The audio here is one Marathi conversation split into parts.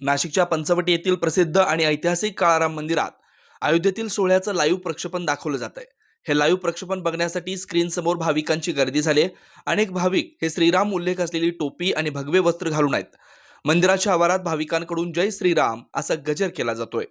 नाशिकच्या पंचवटी येथील प्रसिद्ध आणि ऐतिहासिक काळाराम मंदिरात अयोध्येतील सोहळ्याचं लाईव्ह प्रक्षेपण दाखवलं जात आहे हे लाईव्ह प्रक्षेपण बघण्यासाठी स्क्रीन समोर भाविकांची गर्दी झाली आहे. अनेक भाविक हे श्रीराम उल्लेख असलेली टोपी आणि भगवे वस्त्र घालून आहेत. मंदिराच्या आवारात भाविकांकडून जय श्रीराम असा गजर केला जातोय.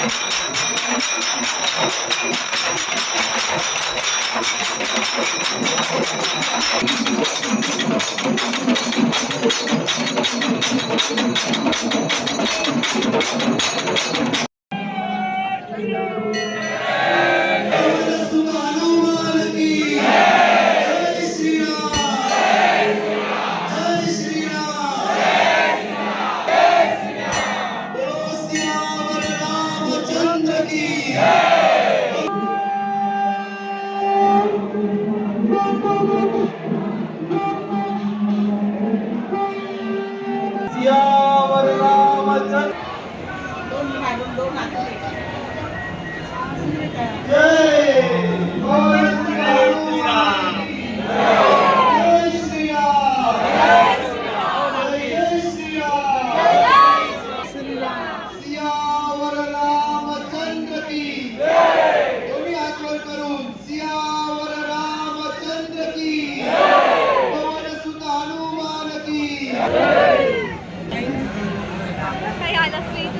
私たちの皆さん Kaya alas 8